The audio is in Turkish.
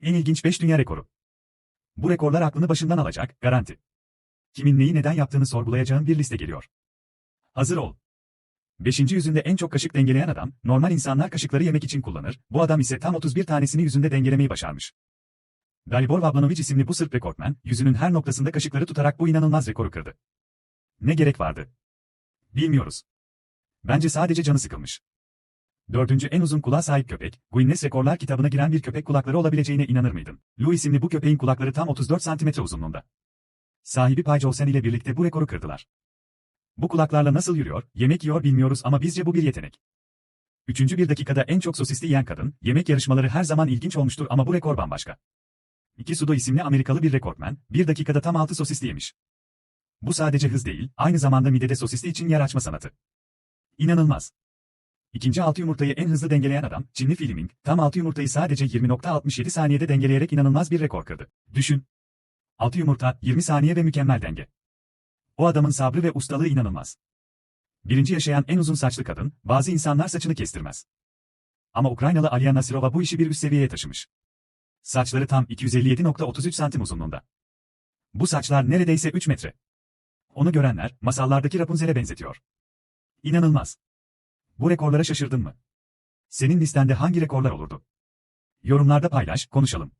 En ilginç 5 dünya rekoru. Bu rekorlar aklını başından alacak, garanti. Kimin neyi neden yaptığını sorgulayacağın bir liste geliyor. Hazır ol. Beşinci yüzünde en çok kaşık dengeleyen adam, normal insanlar kaşıkları yemek için kullanır, bu adam ise tam 31 tanesini yüzünde dengelemeyi başarmış. Dalibor Vablanovic isimli bu Sırp rekortmen, yüzünün her noktasında kaşıkları tutarak bu inanılmaz rekoru kırdı. Ne gerek vardı? Bilmiyoruz. Bence sadece canı sıkılmış. Dördüncü en uzun kulağa sahip köpek, Guinness Rekorlar kitabına giren bir köpek kulakları olabileceğine inanır mıydın? Lou isimli bu köpeğin kulakları tam 34 santimetre uzunluğunda. Sahibi Pay Jolsen ile birlikte bu rekoru kırdılar. Bu kulaklarla nasıl yürüyor, yemek yiyor bilmiyoruz ama bizce bu bir yetenek. Üçüncü bir dakikada en çok sosisli yiyen kadın, yemek yarışmaları her zaman ilginç olmuştur ama bu rekor bambaşka. İki Sudo isimli Amerikalı bir rekortmen, bir dakikada tam 6 sosisli yemiş. Bu sadece hız değil, aynı zamanda midede sosisli için yer açma sanatı. İnanılmaz. İkinci altı yumurtayı en hızlı dengeleyen adam, Çinli Filming, tam altı yumurtayı sadece 20.67 saniyede dengeleyerek inanılmaz bir rekor kırdı. Düşün. 6 yumurta, 20 saniye ve mükemmel denge. O adamın sabrı ve ustalığı inanılmaz. Birinci yaşayan en uzun saçlı kadın, bazı insanlar saçını kestirmez. Ama Ukraynalı Aliya Nasirova bu işi bir üst seviyeye taşımış. Saçları tam 257.33 santim uzunluğunda. Bu saçlar neredeyse 3 metre. Onu görenler, masallardaki Rapunzel'e benzetiyor. İnanılmaz. Bu rekorlara şaşırdın mı? Senin listende hangi rekorlar olurdu? Yorumlarda paylaş, konuşalım.